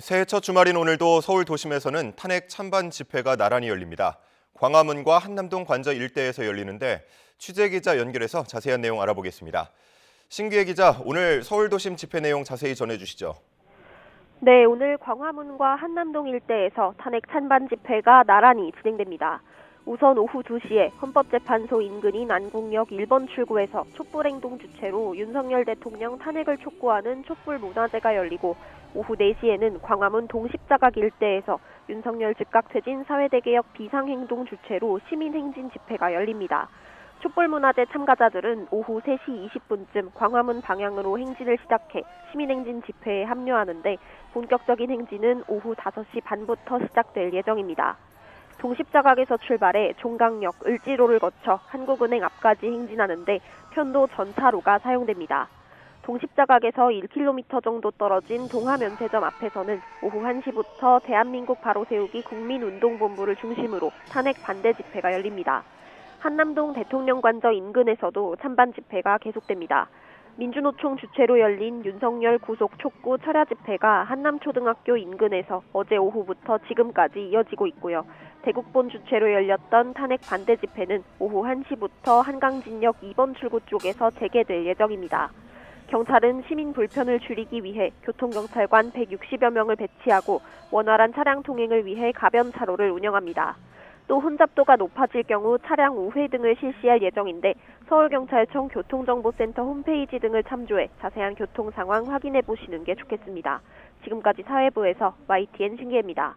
새해 첫 주말인 오늘도 서울 도심에서는 탄핵 찬반 집회가 나란히 열립니다. 광화문과 한남동 관저 일대에서 열리는데 취재 기자 연결해서 자세한 내용 알아보겠습니다. 신기혜 기자, 오늘 서울 도심 집회 내용 자세히 전해주시죠. 네, 오늘 광화문과 한남동 일대에서 탄핵 찬반 집회가 나란히 진행됩니다. 우선 오후 2시에 헌법재판소 인근인 안국역 1번 출구에서 촛불행동 주최로 윤석열 대통령 탄핵을 촉구하는 촛불 문화제가 열리고 오후 4시에는 광화문 동십자각 일대에서 윤석열 즉각 퇴진 사회대개혁 비상행동 주최로 시민행진 집회가 열립니다. 촛불문화제 참가자들은 오후 3시 20분쯤 광화문 방향으로 행진을 시작해 시민행진 집회에 합류하는데 본격적인 행진은 오후 5시 반부터 시작될 예정입니다. 동십자각에서 출발해 종강역, 을지로를 거쳐 한국은행 앞까지 행진하는데 편도 전차로가 사용됩니다. 동십자각에서 1km 정도 떨어진 동화면세점 앞에서는 오후 1시부터 대한민국 바로 세우기 국민운동본부를 중심으로 탄핵 반대 집회가 열립니다. 한남동 대통령관저 인근에서도 찬반 집회가 계속됩니다. 민주노총 주최로 열린 윤석열 구속 촉구 철야 집회가 한남초등학교 인근에서 어제 오후부터 지금까지 이어지고 있고요. 대국본 주최로 열렸던 탄핵 반대 집회는 오후 1시부터 한강진역 2번 출구 쪽에서 재개될 예정입니다. 경찰은 시민 불편을 줄이기 위해 교통경찰관 160여 명을 배치하고 원활한 차량 통행을 위해 가변 차로를 운영합니다. 또 혼잡도가 높아질 경우 차량 우회 등을 실시할 예정인데 서울경찰청 교통정보센터 홈페이지 등을 참조해 자세한 교통 상황 확인해 보시는 게 좋겠습니다. 지금까지 사회부에서 YTN 신기입니다.